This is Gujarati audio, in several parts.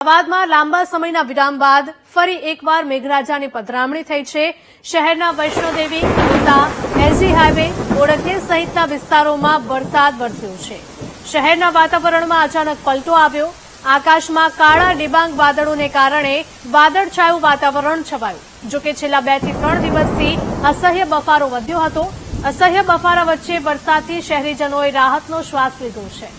અમદાવાદમાં લાંબા સમયના વિરામ બાદ ફરી એકવાર મેઘરાજાની પધરામણી થઈ છે. શહેરના વૈષ્ણોદેવી ગીતા એસજી હાઈવે ઓળખે સહિતના વિસ્તારોમાં વરસાદ વરસ્યો છે. શહેરના વાતાવરણમાં અચાનક પલટો આવ્યો. આકાશમાં કાળા ડિબાંગ વાદળોને કારણે વાદળછાયું વાતાવરણ છવાયું. જો કે છેલ્લા બેથી ત્રણ દિવસથી અસહ્ય બફારો વધ્યો હતો. અસહ્ય બફારા વચ્ચે વરસાદથી શહેરીજનોએ રાહતનો શ્વાસ લીધો છે.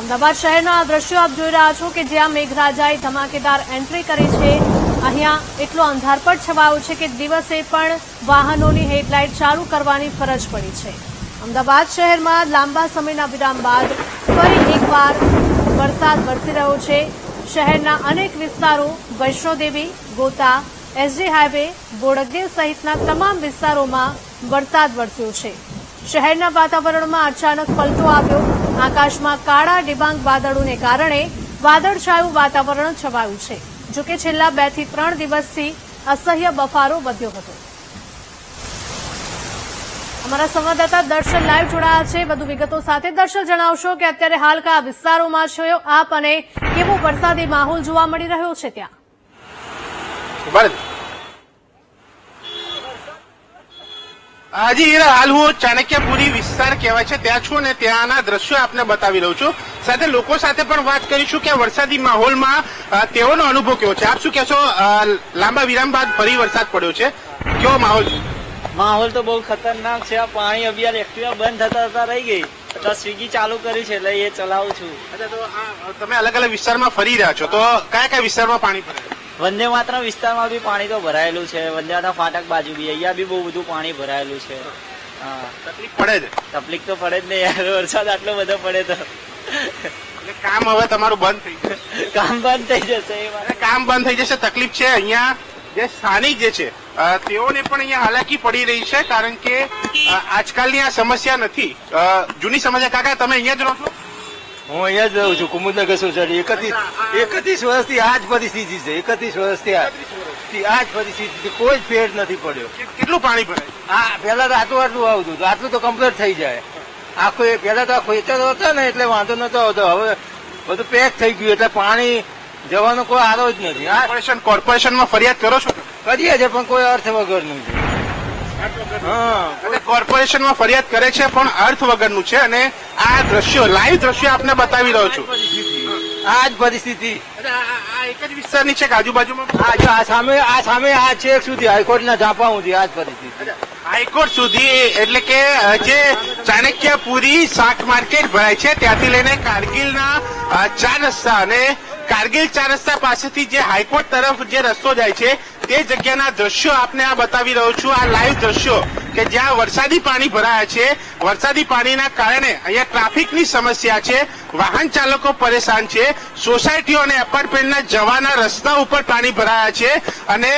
અમદાવાદ શહેરના આ દ્રશ્યો આપ જોઈ રહ્યા છો કે જ્યાં મેઘરાજાએ ધમાકેદાર એન્ટ્રી કરી છે. અહીંયા એટલો અંધારપટ છવાયો છે કે દિવસે પણ વાહનોની હેડલાઇટ ચાલુ કરવાની ફરજ પડી છે. અમદાવાદ શહેરમાં લાંબા સમયના વિરામ બાદ ફરી એકવાર વરસાદ વરસી રહ્યો છે. શહેરના અનેક વિસ્તારો વૈષ્ણોદેવી, ગોતા એસજી હાઈવે બોડગદેવ સહિતના તમામ વિસ્તારોમાં વરસાદ વરસ્યો છે. શહેરના વાતાવરણમાં અચાનક પલટો આવ્યો. આકાશમાં કાળા ડિબાંગ વાદળોને કારણે વાદળછાયું વાતાવરણ છવાયું છે, જો કે છેલ્લા બેથી ત્રણ દિવસથી અસહ્ય બફારો વધ્યો હતો. અમારા સંવાદદાતા દર્શન લાઈવ જોડાયા છે. વધુ વિગતો સાથે દર્શન જણાવશો કે અત્યારે હાલ કયા વિસ્તારોમાં છો આપ અને કેવો વરસાદી માહોલ જોવા મળી રહ્યો છે ત્યાં? હાજી હીરા હાલ હું ચાણક્યપુરી વિસ્તાર કહેવાય છે. ત્યાં છું અને ત્યાંના દ્રશ્યો આપને બતાવી રહ્યો છું. સાથે લોકો સાથે પણ વાત કરીશું કે વરસાદી માહોલમાં તેઓનો અનુભવ કેવો છે? આપ શું કહેશો? લાંબા વિરામ બાદ ફરી વરસાદ પડ્યો છે. કેવો માહોલ માહોલ તો બહુ ખતરનાક છે. આ પાણી અભિયાન એક્ટિવા બંધ થતા થતા રહી ગઈ. તો સ્વિગી ચાલુ કરી છે એટલે એ ચલાવું છું. અચ્છા તો આ તમે અલગ અલગ વિસ્તારમાં ફરી રહ્યા છો. તો કયા કયા વિસ્તારમાં પાણી ભરાય? વંદે માત્ર વિસ્તારમાં બી પાણી તો ભરાયેલું છે. વંદે ફાટક બાજુ બી અહીંયા બી બહુ બધું પાણી ભરાયેલું છે. તકલીફ પડે જ. તકલીફ તો પડે જ નહીં યાર વરસાદ આટલો બધો પડે તો. એટલે કામ હવે તમારું બંધ થઈ જશે. કામ બંધ થઈ જશે કામ બંધ થઈ જશે તકલીફ છે અહીંયા. જે સ્થાનિક જે છે તેઓને પણ અહીંયા હાલાકી પડી રહી છે કારણ કે આજકાલની આ સમસ્યા નથી. જૂની સમસ્યા કાકા તમે અહીંયા જ રહો છો? હું અહીંયા જ રહું છું કુમુદનગર સોસાયટી. એકત્રીસ એકત્રીસ વર્ષથી આ જ પરિસ્થિતિ છે એકત્રીસ વર્ષથી આ જ પરિસ્થિતિ કોઈ જ ફેર નથી પડ્યો. કેટલું પાણી ભરાય? હા પેલા તો આટલું આટલું આવતું હતું આટલું તો કમ્પ્લીટ થઈ જાય. આખો પેલા તો ખેતર હતો ને એટલે વાંધો નતો આવતો. હવે બધું પેક થઈ ગયું એટલે પાણી જવાનો કોઈ આરો જ નથી. આ કોર્પોરેશનમાં ફરિયાદ કરો છો કરીએ છે પણ કોઈ અર્થ વગરનું છે. અને કોર્પોરેશનમાં ફરિયાદ કરે છે પણ અર્થ વગરનું છે. અને આ દ્રશ્યો લાઈવ દ્રશ્યો આપને બતાવી રહ્યો છું. આ જ પરિસ્થિતિ. એક જ વિસ્તારની છે આજુબાજુમાં? આ સામે આ સામે આ છેક સુધી હાઈકોર્ટના ઝાપા સુધી આ જ પરિસ્થિતિ. હાઈકોર્ટ સુધી એટલે કે જે ચાણક્યપુરી શાક માર્કેટ ભરાય છે ત્યાંથી લઈને કારગિલના ચાર રસ્તા અને કારગિલ ચાર રસ્તા પાસેથી જે હાઈકોર્ટ તરફ જે રસ્તો જાય છે તે જગ્યાના દ્રશ્યો આપને આ બતાવી રહ્યો છું, આ લાઈવ દ્રશ્યો કે જ્યાં વરસાદી પાણી ભરાયા છે. વરસાદી પાણીના કારણે અહીંયા ટ્રાફિકની સમસ્યા છે, વાહન ચાલકો પરેશાન છે, સોસાયટીઓ અને એપાર્ટમેન્ટના જવાના રસ્તા ઉપર પાણી ભરાયા છે અને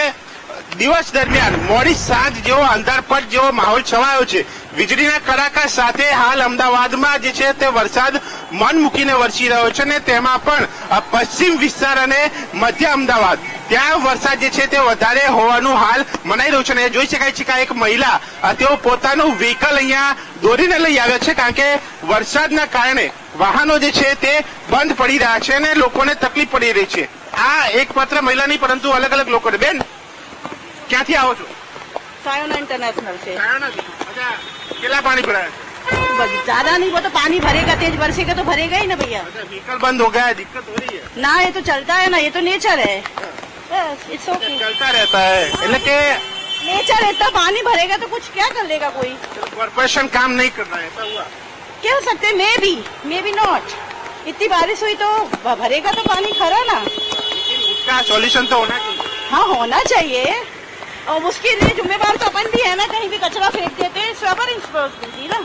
દિવસ દરમિયાન મોડી સાંજ જેવો અંધારપટ જેવો માહોલ છવાયો છે. વીજળીના કડાકા સાથે હાલ અમદાવાદમાં જે છે તે વરસાદ મન મૂકીને વરસી રહ્યો છે અને તેમાં પણ પશ્ચિમ વિસ્તાર અને મધ્ય અમદાવાદ ત્યાં વરસાદ જે છે તે વધારે હોવાનું હાલ મનાઈ રહ્યું છે અને જોઈ શકાય છે કે એક મહિલા તેઓ પોતાનું વ્હીકલ અહીંયા દોરીને લઈ આવ્યા છે કારણ કે વરસાદના કારણે વાહનો જે છે તે બંધ પડી રહ્યા છે અને લોકોને તકલીફ પડી રહી છે. આ એકમાત્ર મહિલા નહીં પરંતુ અલગ અલગ લોકોને. બેન ક્યાંથી આવો છો? સાયન ઇન્ટરનેશનલ છે. સાયન केला पानी भरा है ज़्यादा नहीं वो तो पानी भरेगा तेज बरसेगा तो भरेगा ही ना भैया। अच्छा, व्हीकल बंद हो गया है दिक्कत हो रही है? ना ये तो चलता है ना ये तो नेचर है। इट्स ओके अच्छा, चलता रहता है। लेकिन नेचर इतना पानी भरेगा तो कुछ क्या कर लेगा कोई? कॉर्पोरेशन काम नहीं कर रहा है ऐसा हुआ। हो सकते मे भी मे बी नॉट इतनी बारिश हुई तो भरेगा तो पानी खरा ना। उसका सॉल्यूशन तो होना चाहिए। हाँ होना चाहिए। और उसके लिए जिम्मेवार तो अपन भी है ना कहीं भी कचरा फेंक देते हैं स्वेपर रिस्पॉन्सिबिलिटी ना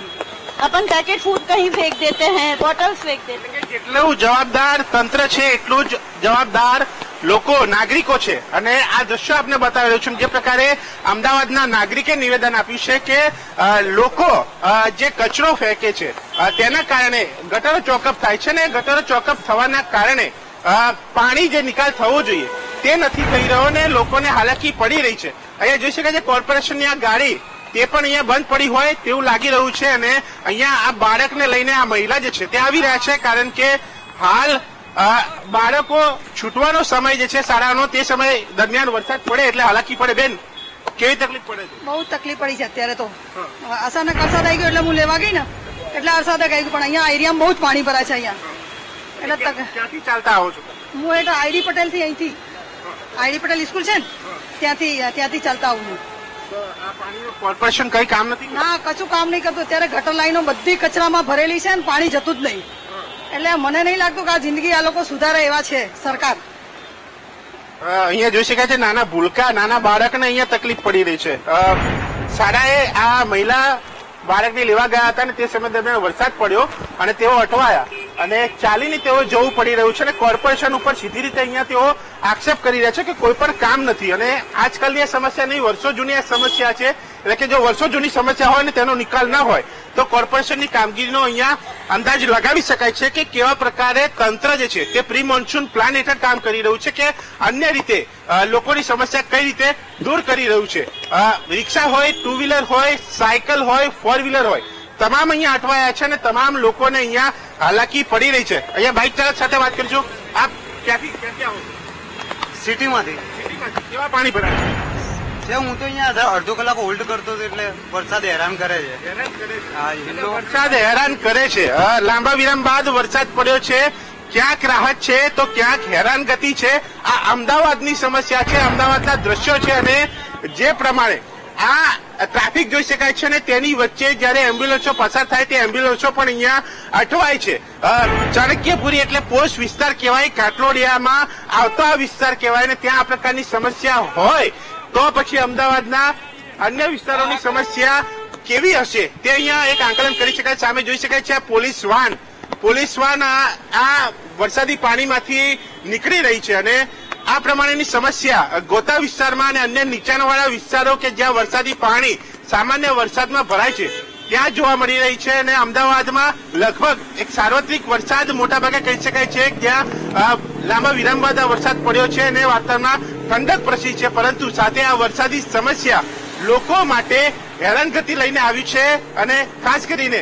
अपन पैकेट फूड कहीं फेंक देते हैं बॉटल्स फेंक देते हैं એટલે કે જેટલું જવાબદાર તંત્ર છે એટલું જ જવાબદાર લોકો નાગરિકો છે અને આ દ્રશ્યો આપને બતાવી રહ્યું છું જે પ્રકારે અમદાવાદના નાગરિકે નિવેદન આપ્યું છે કે અ, લોકો અ, જે કચરો ફેંકે છે અ, તેના કારણે ગટરો ચોકઅપ થાય છે ને ગટરો ચોકઅપ થવાના કારણે અ, પાણી જે નિકાલ થવો જોઈએ તે નથી થઈ રહ્યો ને લોકોને હાલાકી પડી રહી છે. અહીંયા જોઈ શકાય છે કોર્પોરેશનની આ ગાડી તે પણ અહીંયા બંધ પડી હોય તેવું લાગી રહ્યું છે અને અહીંયા આ બાળકને લઈને આ મહિલા જે છે તે આવી રહ્યા છે કારણ કે હાલ બાળકો છૂટવાનો સમય જે છે શાળાનો તે સમય દરમિયાન વરસાદ પડે એટલે હાલાકી પડે. બેન કેવી તકલીફ પડે છે? બહુ તકલીફ પડી છે અત્યારે તો. અચાનક વરસાદ આવી ગયો એટલે હું લેવા ગઈ ને એટલે વરસાદ આવી ગયો પણ અહીંયા એરિયામાં બહુ જ પાણી ભરાય છે અહીંયા. એટલે ક્યાંથી ચાલતા આવો છો હું એટલે આઈડી પટેલથી અહીંથી. આઈડી પટેલ સ્કૂલ છે ને? ત્યાંથી ત્યાંથી ચાલતા આવું કોર્પોરેશન કઈ કામ નથી ના કશું કામ નહીં કરતું. અત્યારે ગટર લાઈનો બધી કચરામાં ભરેલી છે ને પાણી જતું જ નહીં. એટલે મને નહીં લાગતું કે આ જિંદગી આ લોકો સુધારે એવા છે સરકાર. અહીંયા જોઈ શકાય છે નાના ભૂલકા નાના બાળકને અહીંયા તકલીફ પડી રહી છે. શાળાએ આ મહિલા બાળકને લેવા ગયા હતા અને તે સમય દરમિયાન વરસાદ પડ્યો અને તેઓ અટવાયા. અને ચાલીને તેઓ જવું પડી રહ્યું છે અને કોર્પોરેશન ઉપર સીધી રીતે અહીંયા તેઓ આક્ષેપ કરી રહ્યા છે કે કોઈ પણ કામ નથી. અને આજકાલની આ સમસ્યા નહીં, વર્ષો જૂની આ સમસ્યા છે. એટલે કે જો વર્ષો જૂની સમસ્યા હોય ને તેનો નિકાલ ના હોય, તો કોર્પોરેશનની કામગીરીનો અહીંયા અંદાજ લગાવી શકાય છે કે કેવા પ્રકારે તંત્ર જે છે તે પ્રી મોન્સૂન પ્લાન હેઠળ કામ કરી રહ્યું છે કે અન્ય રીતે લોકોની સમસ્યા કઈ રીતે દૂર કરી રહ્યું છે. રિક્ષા હોય ટુ વ્હીલર હોય, સાયકલ હોય ફોર વ્હીલર હોય, તમામ અહીંયા અટવાયા છે અને તમામ લોકોને અહીંયા હાલાકી પડી રહી છે. અહીંયા બાઇક ચાલક સાથે વાત કરીશું. આપ ક્યાંથી ક્યાંથી આવો છો? સિટીમાંથી. સિટીમાંથી. કેવા પાણી ભરાય છે? હું તો અહીંયા અડધા- અડધો કલાક હોલ્ડ કરતો હતો એટલે વરસાદ હેરાન કરે છે. વરસાદ હેરાન કરે છે. લાંબા વિરામ બાદ વરસાદ પડ્યો છે. ક્યાંક રાહત છે તો ક્યાંક હેરાનગતિ છે. આ અમદાવાદની સમસ્યા છે અમદાવાદના દ્રશ્યો છે અને જે પ્રમાણે આ ટ્રાફિક જોઈ શકાય છે ને તેની વચ્ચે જયારે એમ્બ્યુલન્સો પસાર થાય તે એમ્બ્યુલન્સો પણ અહીંયા અટવાય છે. ચાણક્યપુરી એટલે પોસ્ટ વિસ્તાર કહેવાય, કાટલોડિયામાં આવતો વિસ્તાર કહેવાય ને ત્યાં આ પ્રકારની સમસ્યા હોય. તો પછી અમદાવાદના અન્ય વિસ્તારોની સમસ્યા કેવી હશે તે અહીંયા એક આંકલન કરી શકાય, સામે જોઈ શકાય છે આ પોલીસ વાન. પોલીસ વાન આ વરસાદી પાણીમાંથી નીકળી રહી છે અને આ પ્રમાણેની સમસ્યા ગોતા વિસ્તારમાં અને અન્ય નીચાણવાળા વિસ્તારો કે જ્યાં વરસાદી પાણી, સામાન્ય વરસાદમાં ભરાય છે, ત્યાં જોવા મળી રહી છે અને અમદાવાદમાં લગભગ એક સાર્વત્રિક વરસાદ મોટાભાગે કહી શકાય છે, જ્યાં લાંબા વિરામ બાદ વરસાદ પડ્યો છે અને વાતાવરણમાં ઠંડક પ્રસરી છે, પરંતુ સાથે આ વરસાદી સમસ્યા લોકો માટે હેરાનગતિ લઈને આવી છે અને ખાસ કરીને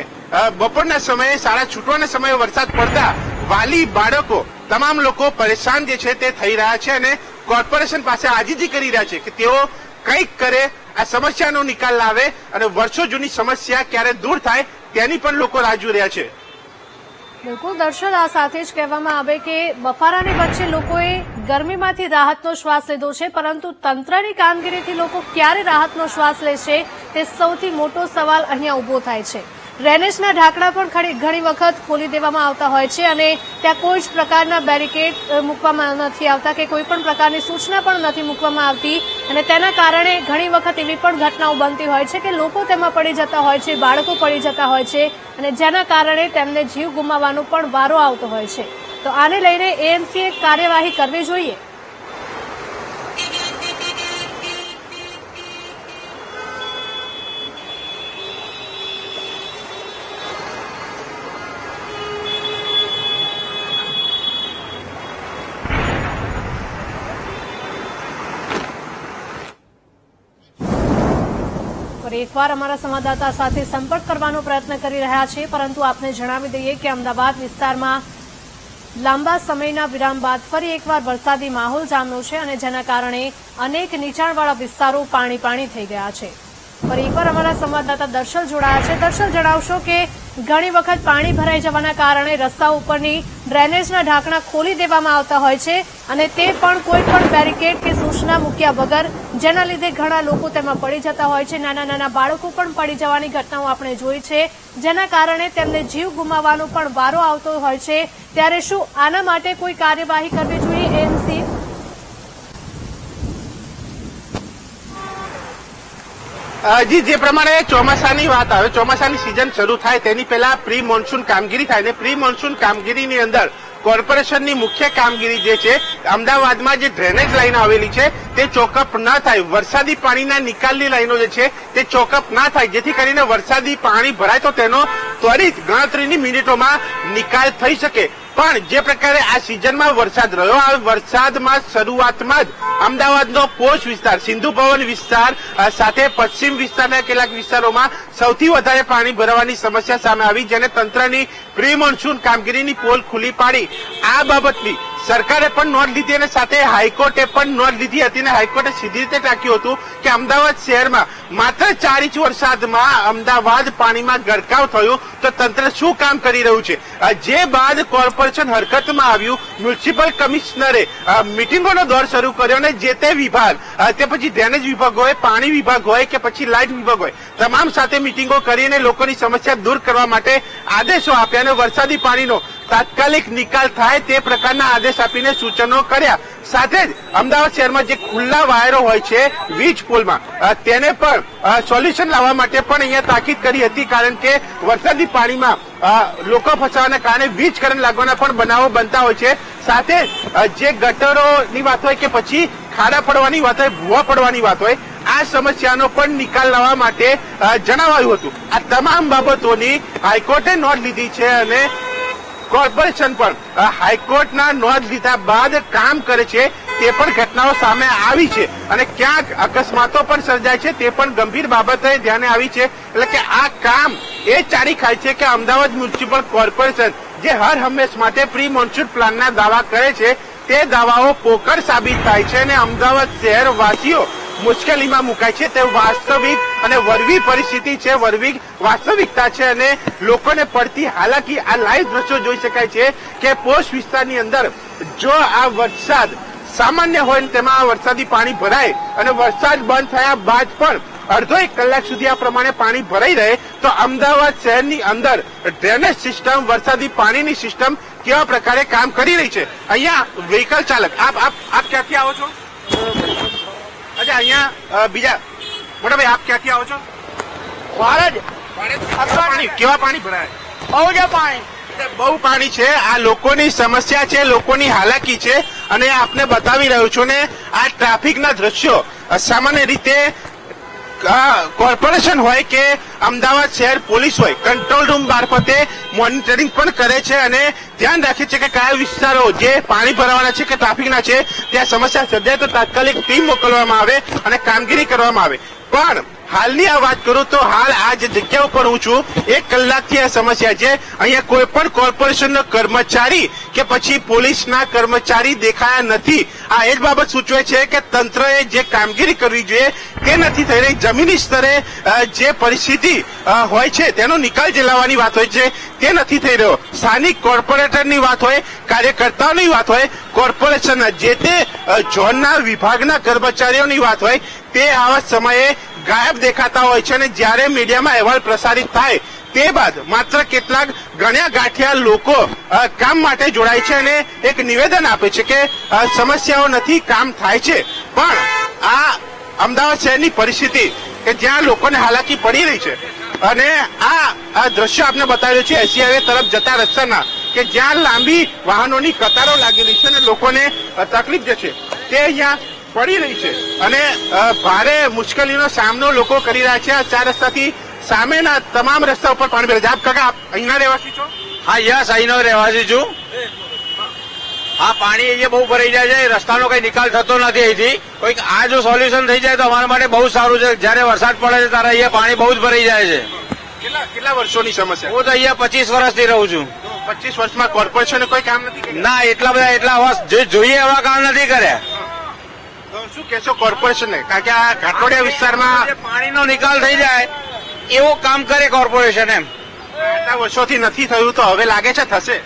બપોરના સમયે, શાળા છૂટવાના સમયે વરસાદ પડતા વાલી બાળકો તમામ લોકો પરેશાન જે છે તે થઈ રહ્યા છે અને કોર્પોરેશન પાસે આજીજી કરી રહ્યા છે કે તેઓ કંઈક કરે, આ સમસ્યાનો નિકાલ લાવે અને વર્ષો જૂની સમસ્યા ક્યારે દૂર થાય તેની પણ લોકો રાહ જોઈ રહ્યા છે. બિલકુલ, દર્શન, આ સાથે જ કહેવામાં આવે કે બફારાની વચ્ચે લોકોએ ગરમીમાંથી રાહતનો શ્વાસ લીધો છે, પરંતુ તંત્રની કામગીરીથી લોકો ક્યારે રાહતનો શ્વાસ લેશે તે સૌથી મોટો સવાલ અહીંયા ઊભો થાય છે. ડ્રેનેજના ઢાંકણા પણ ઘણી વખત ખોલી દેવામાં આવતા હોય છે અને ત્યાં કોઈ જ પ્રકારના બેરિકેડ મૂકવામાં નથી આવતા કે કોઈ પણ પ્રકારની સૂચના પણ નથી મૂકવામાં આવતી. અને તેના કારણે ઘણી વખત એવી પણ ઘટનાઓ બનતી હોય છે કે લોકો તેમાં પડી જતા હોય છે, બાળકો પડી જતા હોય છે અને જેના કારણે તેમને જીવ ગુમાવવાનો પણ વારો આવતો હોય છે. તો આને લઈને એએમસીએ કાર્યવાહી કરવી જોઈએ? ફરી એકવાર અમારા સંવાદદાતા સાથે સંપર્ક કરવાનો પ્રયત્ન કરી રહ્યા છે, પરંતુ આપને જણાવી દઈએ કે અમદાવાદ વિસ્તારમાં લાંબા સમયના વિરામ બાદ ફરી એકવાર વરસાદી માહોલ જામ્યો છે અને જેના કારણે અનેક નીચાણવાળા વિસ્તારો પાણી પાણી થઈ ગયા છે. ફરી એકવાર અમારા સંવાદદાતા દર્શલ જોડાયા છે. દર્શલ, જણાવશો કે ઘણી વખત પાણી ભરાઈ જવાના કારણે રસ્તા ઉપરની ડ્રેનેજના ઢાંકણા ખોલી દેવામાં આવતા હોય છે. અને તે પણ કોઈ પણ બેરિકેડ કે સૂચના મૂક્યા વગર, જેના લીધે ઘણા લોકો તેમાં પડી જતા હોય છે. નાના નાના બાળકો પણ પડી જવાની ઘટનાઓ આપણે જોઈ છે, જેના કારણે તેમને જીવ ગુમાવવાનો પણ વારો આવતો હોય છે. ત્યારે શું આના માટે કોઈ કાર્યવાહી કરવી જોઈએ એમસી હજી જે પ્રમાણે ચોમાસાની વાત આવે, ચોમાસાની સિઝન શરૂ થાય, તેની પહેલા પ્રી મોન્સૂન કામગીરી થાય ને પ્રી મોન્સૂન કામગીરીની અંદર કોર્પોરેશનની મુખ્ય કામગીરી જે છે, અમદાવાદમાં જે ડ્રેનેજ લાઇન આવેલી છે, તે ચોકઅપ ન થાય. વરસાદી પાણીના નિકાલની લાઈનો જે છે, તે ચોકઅપ ના થાય. જેથી કરીને વરસાદી પાણી ભરાય તો તેનો ત્વરિત ગણતરીની મિનિટોમાં નિકાલ થઈ શકે. પણ જે પ્રકારે આ સિઝનમાં વરસાદ રહ્યો, આ વરસાદમાં શરૂઆતમાં જ અમદાવાદનો પોષ વિસ્તાર, સિંધુ ભવન વિસ્તાર સાથે પશ્ચિમ વિસ્તારના કેટલાક વિસ્તારોમાં સૌથી વધારે પાણી ભરાવાની સમસ્યા સામે આવી, જેને તંત્રની પ્રી મોન્સૂન કામગીરીની પોલ ખુલ્લી પાડી. આ બાબતની સરકારે પણ નોંધ લીધી અને સાથે હાઈકોર્ટે પણ નોંધ લીધી હતી અને હાઈકોર્ટે સીધી રીતે ટાંક્યું હતું કે અમદાવાદ શહેરમાં માત્ર ચાર ઇંચ વરસાદમાં અમદાવાદ પાણીમાં ગરકાવ થયું તો તંત્ર શું કામ કરી રહ્યું છે? જે બાદ કોર્પોરેશન હરકતમાં આવ્યું, મ્યુનિસિપલ કમિશનરે મિટિંગોનો દોર શરૂ કર્યો અને જે તે વિભાગ તે પછી ડ્રેનેજ વિભાગ હોય પાણી વિભાગ હોય કે પછી લાઇટ વિભાગ હોય તમામ સાથે મિટિંગો કરીને લોકોની સમસ્યા દૂર કરવા માટે આદેશો આપ્યા અને વરસાદી પાણીનો તાત્કાલિક નિકાલ થાય તે પ્રકારના આદેશ આપીને સૂચનો કર્યા. સાથે જ અમદાવાદ શહેરમાં જે ખુલ્લા વાયરો હોય છે, વીજ પોલમાં તેને પણ સોલ્યુશન લાવવા માટે પણ અહીંયા તાકીદ કરી હતી, કારણ કે વરસાદી પાણીમાં લોકો ફસાવાના કારણે વીજ કરંટ લાગવાના પણ બનાવો બનતા હોય છે. સાથે જે ગટરોની વાત હોય કે પછી ખાડા પડવાની વાત હોય, ભૂવા પડવાની વાત હોય, આ સમસ્યાનો પણ નિકાલ લાવવા માટે જણાવાયું હતું. આ તમામ બાબતોની હાઈકોર્ટે નોંધ લીધી છે અને કોર્પોરેશન પણ હાઈકોર્ટના નોંધ લીધા બાદ કામ કરે છે તે પણ ઘટનાઓ સામે આવી છે અને ક્યાંક અકસ્માતો પણ સર્જાય છે તે પણ ગંભીર બાબતે ધ્યાને આવી છે. એટલે કે આ કામ એ ચારી ખાય છે કે અમદાવાદ મ્યુનિસિપલ કોર્પોરેશન જે હર હંમેશ માટે પ્રી મોન્સૂન પ્લાનના દાવા કરે છે તે દાવાઓ પોકળ સાબિત થાય છે અને અમદાવાદ શહેર વાસીઓ મુશ્કેલીમાં મુકાય છે. તે વાસ્તવિક અને વરવી પરિસ્થિતિ છે. વરવી વાસ્તવિકતા છે અને લોકોને પડતી હાલાકી આ લાઈવ દ્રશ્યો જોઈ શકાય છે કે પોસ્ટ વિસ્તારની અંદર જો આ વરસાદ સામાન્ય હોય તેમાં આ વરસાદી પાણી ભરાય અને વરસાદ બંધ થયા બાદ પણ અડધો એક કલાક સુધી આ પ્રમાણે પાણી ભરાઈ રહે, તો અમદાવાદ શહેરની અંદર ડ્રેનેજ સિસ્ટમ, વરસાદી પાણીની સિસ્ટમ કેવા પ્રકારે કામ કરી રહી છે? અહીંયા વ્હીકલ ચાલક, આપ આપ આપ ક્યાંથી આવો છો? અચ્છા અહીંયા બીજા મોટા ભાઈ આપ ક્યાંથી આવો છો? ભારત પાણી કેવા પાણી ભરાય? બહુ જ પાણી. બહુ પાણી છે. આ લોકોની સમસ્યા છે લોકોની હાલાકી છે. અને આપને બતાવી રહ્યો છું ને આ ટ્રાફિકના દ્રશ્યો સામાન્ય રીતે કોર્પોરેશન હોય કે અમદાવાદ શહેર પોલીસ હોય, કંટ્રોલ રૂમ મારફતે મોનિટરિંગ પણ કરે છે અને ધ્યાન રાખે છે કે કયા વિસ્તારો જે પાણી ભરાવાના છે કે ટ્રાફિકના છે, ત્યાં સમસ્યા સર્જાય તો તાત્કાલિક ટીમ મોકલવામાં આવે અને કામગીરી કરવામાં આવે. પણ હાલની આ વાત કરું તો હાલ આ જે જગ્યા ઉપર હું છું. એક કલાકથી આ સમસ્યા છે. અહીંયા કોઈ પણ કોર્પોરેશનનો કર્મચારી કે પછી પોલીસના કર્મચારી દેખાયા નથી. આ એ જ બાબત સૂચવે છે કે તંત્રએ જે કામગીરી કરવી જોઈએ તે નથી થઈ રહી. જમીની સ્તરે જે પરિસ્થિતિ હોય છે તેનો નિકાલ જે લાવવાની વાત હોય છે તે નથી થઈ રહ્યો. સ્થાનિક કોર્પોરેટરની વાત હોય, કાર્યકર્તાઓની વાત હોય કોર્પોરેશનના જે તે ઝોનના વિભાગના કર્મચારીઓની વાત હોય, તે આવા સમયે ગાયબ દેખાતા હોય છે અને જ્યારે મીડિયામાં અહેવાલ પ્રસારિત થાય તે બાદ માત્ર કેટલાક ગણ્યા ગાંઠિયા લોકો કામ માટે જોડાય છે અને એક નિવેદન આપે છે કે સમસ્યાઓ નથી, કામ થાય છે. પણ આ અમદાવાદ શહેરની પરિસ્થિતિ કે જ્યાં લોકોને હાલાકી પડી રહી છે અને આ દ્રશ્ય આપને બતાવ્યું છે, એસી તરફ જતા રસ્તાના કે જ્યાં લાંબી વાહનોની કતારો લાગેલી છે અને લોકોને તકલીફ જે છે તે અહીંયા પડી રહી છે. અને ભારે મુશ્કેલીનો સામનો લોકો કરી રહ્યા છે. આ ચાર રસ્તાથી સામેના તમામ રસ્તા ઉપર પાણી ભરે છે. આપ કાકા અહીંના રહેવાસી છો? હા યસ અહીંનો રહેવાસી છું. હા પાણી અહીંયા બહુ ભરાઈ જાય છે. રસ્તાનો કઈ નિકાલ થતો નથી અહીંથી. કોઈક આ જો સોલ્યુશન થઈ જાય તો અમારા માટે બહુ સારું છે. જયારે વરસાદ પડે છે ત્યારે અહીંયા પાણી બહુ જ ભરાઈ જાય છે. કેટલા કેટલા વર્ષોની સમસ્યા? હું તો અહીંયા પચીસ વર્ષથી રહું છું. પચીસ વર્ષમાં કોર્પોરેશને કોઈ કામ નથી ના એટલા બધા એટલા વર્ષ જે જોઈએ એવા કામ નથી કર્યા. શું કહેશો કોર્પોરેશનને કારણ કે આ ઘાટોડિયા વિસ્તારમાં પાણીનો નિકાલ થઈ જાય. એવું કામ કરે કોર્પોરેશન એમ? આટલા વર્ષોથી નથી થયું તો હવે લાગે છે થશે.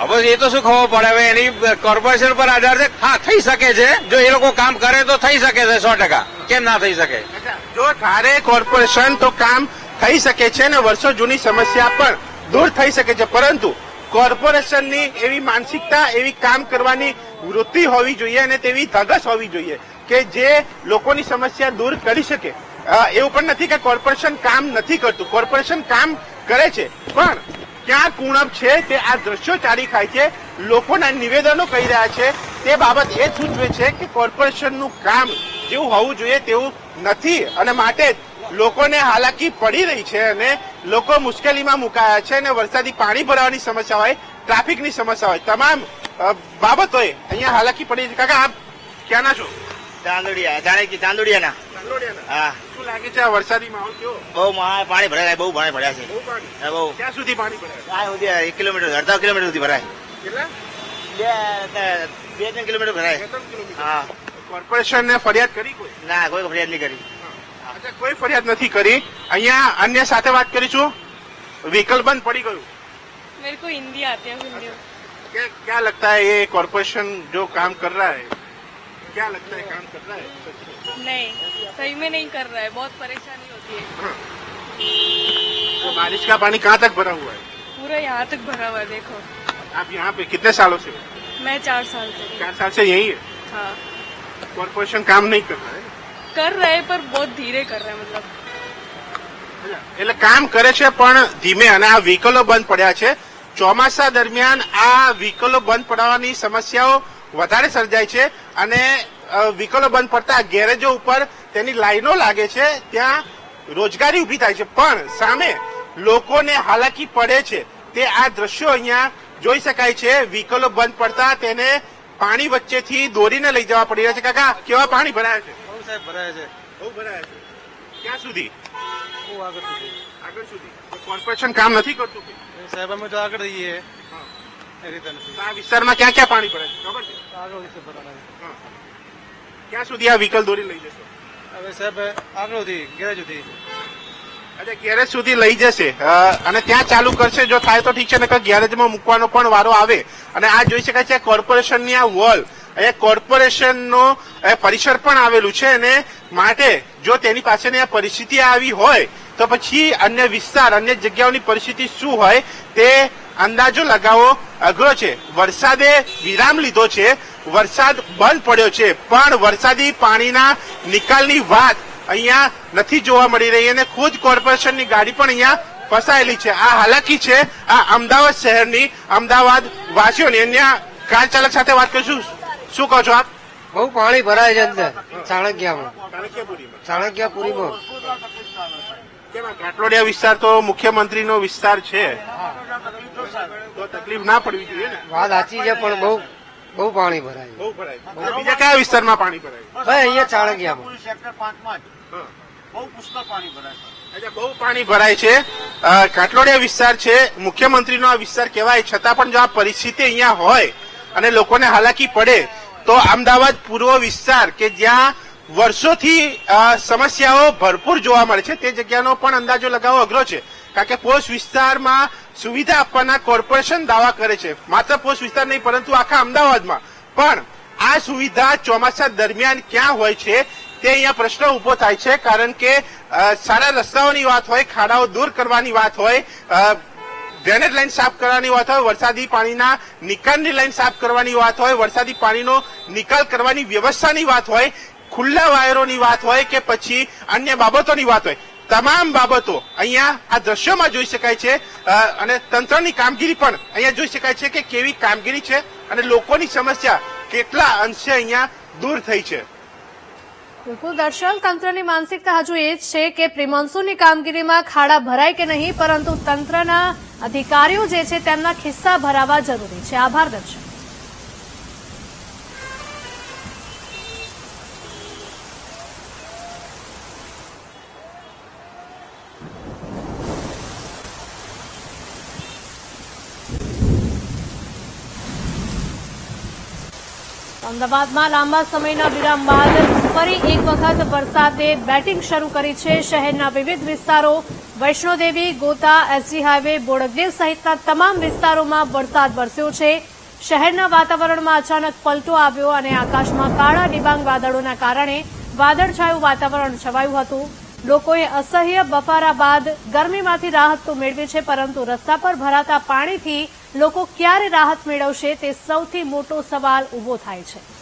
હવે એ તો શું ખબર પડે? હવે એની કોર્પોરેશન પર આધાર છે. હા થઈ શકે છે. જો એ લોકો કામ કરે તો થઈ શકે છે સો ટકા. કેમ ના થઈ શકે? જો ધારે કોર્પોરેશન તો કામ થઈ શકે છે ને વર્ષો જૂની સમસ્યા પણ દૂર થઈ શકે છે. પરંતુ કોર્પોરેશનની એવી માનસિકતા એવી કામ કરવાની વૃત્તિ હોવી જોઈએ અને તેવી ધગસ હોવી જોઈએ કે જે લોકોની સમસ્યા દૂર કરી શકે. એવું પણ નથી કે કોર્પોરેશન કામ નથી કરતું. કોર્પોરેશન કામ કરે છે. પણ ક્યાં કુણપ છે તે આ દ્રશ્યો ચાલી ખાય છે. લોકોના નિવેદનો કહી રહ્યા છે. તે બાબત એ સૂચવે છે કે કોર્પોરેશનનું કામ જેવું હોવું જોઈએ તેવું નથી અને માટે લોકોને હાલાકી પડી રહી છે અને લોકો મુશ્કેલીમાં મુકાયા છે અને વરસાદી પાણી ભરાવાની સમસ્યા હોય, ટ્રાફિકની સમસ્યા હોય. તમામ બાબતોએ અહીંયા હાલાકી પડી છે. કાકા, આપ ક્યાંના છો? ચાંદોડિયા, જાણે કે ચાંદોડિયાના. હા શું લાગે છે આ વરસાદી માહોલ કેવો બહુ મા- પાણી ભરાય બહુ પાણી ભર્યા છે બહુ પાણી હા, બહુ ક્યાં સુધી પાણી ભરાય આ સુધી એક કિલોમીટર અડધા કિલોમીટર સુધી ભરાય કેટલા બે બે ત્રણ કિલોમીટર ભરાય બે ત્રણ કિલોમીટર. હા કોર્પોરેશનને ફરિયાદ કરી કોઈ ના કોઈ ફરિયાદ નહીં કરી અચ્છા કોઈ ફરિયાદ નથી કરી અહીંયા અન્ય સાથે વાત કરીશું વ્હીકલ બંધ પડી ગયું मेरे को हिंदी आती है हिंदी क्या क्या लगता है ये कॉरपोरेशन जो काम कर रहा है क्या लगता है काम कर रहा है नहीं सही में नहीं कर रहा है बहुत परेशानी होती है तो बारिश का पानी कहाँ तक भरा हुआ है पूरा यहाँ तक भरा हुआ है देखो आप यहाँ पे कितने सालों से हो? मैं चार साल से चार साल से यही है हाँ कॉरपोरेशन काम नहीं कर रहा है कर रहे हैं पर बहुत धीरे कर रहे हैं मतलब એટલે કામ કરે છે પણ ધીમે અને આ વ્હીકલો બંધ પડ્યા છે ચોમાસા દરમિયાન આ વ્હીકલો બંધ પડવાની સમસ્યાઓ વધારે સર્જાય છે અને વિકલો બંધ પડતા ગેરેજો ઉપર તેની લાઈનો લાગે છે ત્યાં રોજગારી ઊભી થાય છે. પણ સામે લોકોને હાલાકી પડે છે. તે આ દ્રશ્યો અહીંયા જોઈ શકાય છે. વિકલો બંધ પડતા તેને પાણી વચ્ચેથી દોરીને લઈ જવા પડી રહ્યા છે. કાકા કેવા પાણી ભરાયા છે? બહુ સાહેબ ભરાય છે. બહુ ભરાયા છે. ક્યાં સુધી? આગળ સુધી. આગળ સુધી. કોર્પોરેશન કામ નથી કરતું? સાહેબ અમે તો આગળ રહીએ. એ રીતે નથી આ વિસ્તારમાં ક્યાં ક્યાં પાણી પડે છે? ખબર છે? આગળ ભરાય ક્યાં સુધી આ વ્હીકલ દોરી લઈ જશે? હવે સાહેબ સુધી ગેરેજ સુધી. અચ્છા ગેરેજ સુધી લઈ જશે. અને ત્યાં ચાલુ કરશે? જો થાય તો ઠીક છે નકર ગેરેજમાં મૂકવાનો પણ વારો આવે. અને આ જોઈ શકાય છે કોર્પોરેશનની આ વોલ એ કોર્પોરેશનનો પરિસર પણ આવેલું છે. અને માટે જો તેની પાસેની આ પરિસ્થિતિ આવી હોય તો પછી અન્ય વિસ્તાર અન્ય જગ્યાઓની પરિસ્થિતિ શું હોય તે અંદાજો લગાવવો અઘરો છે. વરસાદે વિરામ લીધો છે. વરસાદ બંધ પડ્યો છે. પણ વરસાદી પાણીના નિકાલની વાત અહીંયા નથી જોવા મળી રહી અને ખુદ કોર્પોરેશનની ગાડી પણ અહીંયા ફસાયેલી છે. આ હાલાકી છે. આ અમદાવાદ શહેરની અમદાવાદ વાસીઓની. અહીંયા કાર ચાલક સાથે વાત કરીશું. શું કહો છો આપ? બહુ પાણી ભરાય છે અંદર. ચાણક્યામાં. ચાણક્યપુરીમાં. કાટલોડિયા વિસ્તાર તો મુખ્યમંત્રીનો વિસ્તાર છે. તો તકલીફ ના પડવી જોઈએ ને? વાત સાચી છે પણ બહુ બહુ પાણી ભરાય બહુ ભરાય બીજા કયા વિસ્તારમાં પાણી ભરાય ભાઈ અહીંયા ચાણક્યામાં સેક્ટર પાંચમાં હા. બહુ પુષ્કળ પાણી ભરાય અચ્છા બહુ પાણી ભરાય છે. કાટલોડિયા વિસ્તાર છે. મુખ્યમંત્રીનો આ વિસ્તાર કહેવાય. છતાં પણ જો આ પરિસ્થિતિ અહીંયા હોય અને લોકોને હાલાકી પડે તો અમદાવાદ પૂર્વ વિસ્તાર કે જ્યાં વર્ષોથી સમસ્યાઓ ભરપૂર જોવા મળે છે. તે જગ્યાનો પણ અંદાજો લગાવવો અઘરો છે. કારણ કે પોસ્ટ વિસ્તારમાં સુવિધા આપવાના કોર્પોરેશન દાવા કરે છે. માત્ર પોસ્ટ વિસ્તાર નહીં, પરંતુ આખા અમદાવાદમાં. પણ આ સુવિધા ચોમાસા દરમિયાન ક્યાં હોય છે, તે અહીંયા પ્રશ્ન ઊભો થાય છે. કારણ કે સારા રસ્તાઓની વાત હોય, ખાડાઓ દૂર કરવાની વાત હોય ડ્રેનેજ લાઈન સાફ કરવાની વાત હોય, વરસાદી પાણીના નિકાલની લાઈન સાફ કરવાની વાત હોય, વરસાદી પાણીનો નિકાલ કરવાની વ્યવસ્થાની વાત હોય ખુલ્લા વાયરોની વાત હોય કે પછી અન્ય બાબતોની વાત હોય, તમામ બાબતો અહીંયા આ દ્રશ્યોમાં જોઈ શકાય છે અને તંત્રની કામગીરી પણ અહીંયા જોઈ શકાય છે કે કેવી કામગીરી છે અને લોકોની સમસ્યા કેટલા અંશે અહીંયા દૂર થઈ છે. બિલકુલ, દર્શન તંત્રની માનસિકતા હજુ એ જ છે કે પ્રિમોન્સૂનની કામગીરીમાં ખાડા ભરાય કે નહીં, પરંતુ તંત્રના અધિકારીઓ જે છે તેમના ખિસ્સા ભરાવા જરૂરી છે. આભાર દર્શન અમદાવાદમાં લાંબા સમયના વિરામ બાદ ફરી એક વખત વરસાદે બેટિંગ શરૂ કરી છે શહેરના વિવિધ વિસ્તારો. વૈષ્ણોદેવી, ગોતા એસજી હાઈવે બોડકદેવ સહિતના તમામ વિસ્તારોમાં વરસાદ વરસ્યો છે. શહેરના વાતાવરણમાં અચાનક પલટો આવ્યો અને આકાશમાં કાળા ડિબાંગ વાદળોના કારણે વાદળછાયું વાતાવરણ છવાયું હતું. લોકોએ અસહ્ય બફારા બાદ ગરમીમાંથી રાહત તો મેળવી છે, પરંતુ રસ્તા પર ભરાતા પાણીથી લોકો ક્યારે રાહત મેળવશે તે સૌથી મોટો સવાલ ઊભો થાય છે.